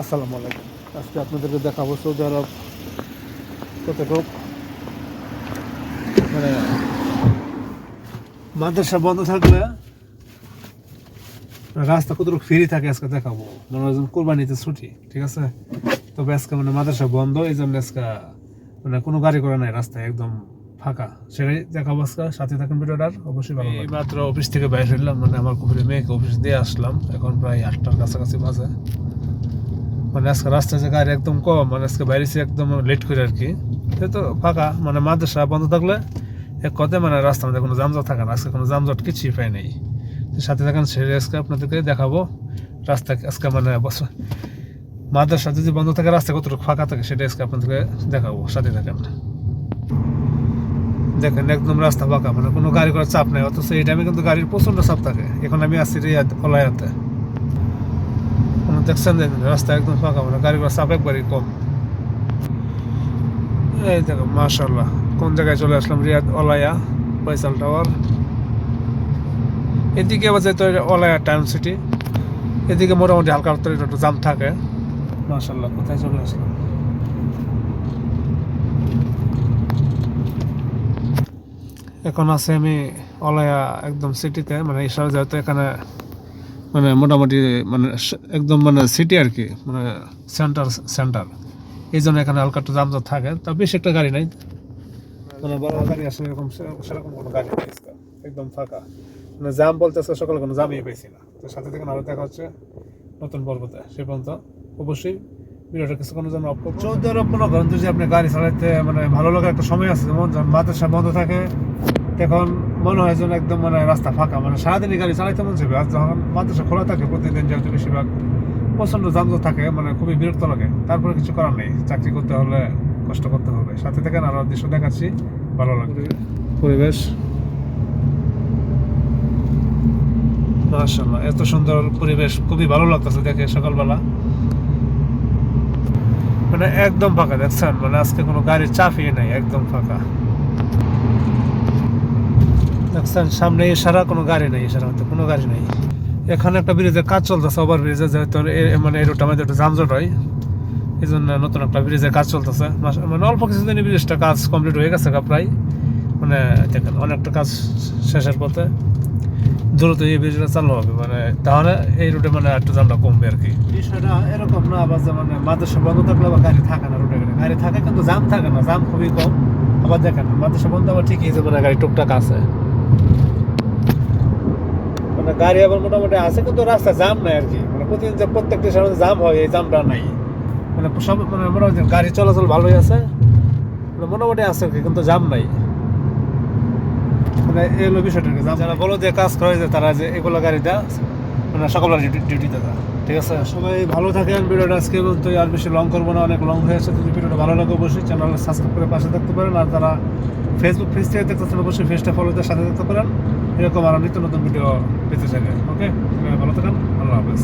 আসসালামু আলাইকুম। আজকে আপনাদেরকে দেখাবো সৌদি আরব কতটুক মানে মাদ্রাসা বন্ধ থাকলে রাস্তা কতটুকু ফ্রি থাকে আজকে দেখাবো। যেন কোরবানিতে ছুটি, ঠিক আছে? তবে আজকে মানে মাদ্রাসা বন্ধ এই জন্য আজকে মানে কোনো গাড়ি করে নাই রাস্তায়, একদম ফাঁকা। সেটাই দেখাবো আজকে। সাথে থাকেন থাকুন ভিডিওটার অবশ্যই ভালো এই মাত্র অফিস থেকে বাইরে ফিরলাম মানে আমার কুকুরের মেয়েকে অফিস দিয়ে আসলাম। এখন প্রায় আটটার কাছাকাছি বাজে। মানে আজকে রাস্তায় যে গাড়ি একদম কম মানে আজকে বাইরেছি একদম লেট করে আর কি। তো ফাঁকা মানে মাদ্রাসা বন্ধ থাকলে এক কথায় মানে রাস্তার মধ্যে কোনো জামজট থাকে না। আজকে কোনো জামজট কিছুই পাই নেই। সাথে থাকেন সেরে আজকে আপনাদেরকে দেখাবো রাস্তা আজকে মানে বস- মাদ্রাসা যদি বন্ধ থাকে, রাস্তা কতটুকু ফাঁকা থাকে সেটা আজকে আপনাদেরকে দেখাবো। সাথে থাকেন। দেখেন একদম রাস্তা ফাঁকা মানে কোনো গাড়ি করার চাপ নেই, অথচ এই টাইমে কিন্তু গাড়ির প্রচণ্ড চাপ থাকে। এখন আমি আসছি রিয়াদ অলায়াতে মানে দেখছেন রাস্তা একদম ফাঁকা মানে গাড়ি ঘোড়া চাপ একবারই কম। এই দেখো মাশাল্লাহ কোন জায়গায় চলে আসলাম? Riyadh Olaya, Faisal tower. এদিকে আবার যেতে অলায়া টাউন সিটি। এদিকে মোটামুটি হালকা একটু জাম থাকে। মাশাল্লাহ কোথায় চলে আসলাম? এখন আছে আমি অলায়া একদম সিটিতে মানে ঈশ্বর যেহেতু এখানে মানে মোটামুটি মানে একদম মানে সিটি আর কি মানে সেন্টার সেন্টার এই জন্য এখানে হালকা একটু জামজট থাকে, তা বেশি একটা গাড়ি নাই। মানে বড় গাড়ি আসলে এরকম সেরকম কোনো গাড়ি একদম ফাঁকা। মানে জাম বলতে আজকে সকালে কোনো জামই পেয়েছি না। তো সাথে থেকে আরও দেখা হচ্ছে নতুন পর্বতে, সে পর্যন্ত। অবশ্যই ভিডিওটা কিছুক্ষণের জন্য অফ করব। সৌদি যদি আপনি গাড়ি চালাতে মানে ভালো লাগার একটা সময় আছে, যেমন মাদ্রাসা বন্ধ থাকে তখন মনে হয় যেন একদম মানে রাস্তা ফাঁকা। মানে সারাদিনই গাড়ি চালাইতে মন চাইবে। আর যখন মাদ্রাসা খোলা থাকে প্রতিদিন যেহেতু বেশিরভাগ প্রচণ্ড যানজট থাকে মানে খুবই বিরক্ত লাগে। তারপরে কিছু করার নেই। চাকরি করতে হলে কষ্ট করতে হবে। সাথে থেকে আরও দৃশ্য দেখাচ্ছি। ভালো লাগবে। পরিবেশ। মাশাআল্লাহ এত সুন্দর পরিবেশ। খুবই ভালো লাগতেছে দেখে সকালবেলা। মানে একদম ফাঁকা দেখছেন? মানে আজকে কোনো গাড়ির চাপই নাই একদম ফাঁকা। দেখছেন সামনে ইশারা কোনো গাড়ি নেই ইশারা মধ্যে কোনো গাড়ি নেই। এখানে একটা ব্রিজের কাজ চলতেছে, ওভার ব্রিজে, যেহেতু মানে এই রুটটা আমাদের একটু যানজট হয় এই জন্য নতুন একটা ব্রিজের কাজ চলতেছে। মানে অল্প কিছুদিন ব্রিজটা কাজ কমপ্লিট হয়ে গেছে প্রায়। মানে দেখেন, অনেকটা কাজ শেষের পথে। দ্রুত এই ব্রিজটা চালু হবে মানে তাহলে এই রুটে মানে একটু জামটা কমবে আর কি। বিষয়টা এরকম না, আবার যে মানে মাদ্রাসা বন্ধ থাকলে আবার গাড়ি থাকে না রুটে গাড়ি। থাকে কিন্তু জাম থাকে না জাম খুবই কম। আবার দেখেন, মাদ্রাসা বন্ধ আবার ঠিকই যে মানে গাড়ি টুকটাক আছে। মানে গাড়ি আবার মোটামুটি আছে, কিন্তু রাস্তা জাম নাই আর কি। মানে প্রতিদিন যে প্রত্যেকটা সময় জাম হয়, এই জামটা নাই। মানে সব মানে মোটামুটি গাড়ি চলাচল ভালোই আছে মানে মোটামুটি আছে আর কি, কিন্তু জাম নাই। মানে এই হলো বিষয়টা যারা বলো যে কাজ করে যে তারা যে এগুলো গাড়িটা মানে সকালবেলা ডিউটিতে দেয় ঠিক আছে? সবাই ভালো থাকেন, ভিডিওটা আজকে বলতে আর বেশি লং করব না, অনেক লং হয়ে যদি ভিডিওটা ভালো লাগে অবশ্যই চ্যানেলটা সাবস্ক্রাইব করে পাশে থাকতে পারেন। আর তারা ফেসবুক পেজ থেকে দেখতেছেন, অবশ্যই ফেসটা ফলোতে সাথে থাকতে পারেন। এরকম আরও নিত্য নতুন ভিডিও পেতে থাকে ওকে ভালো থাকেন, আল্লাহ হাফেজ।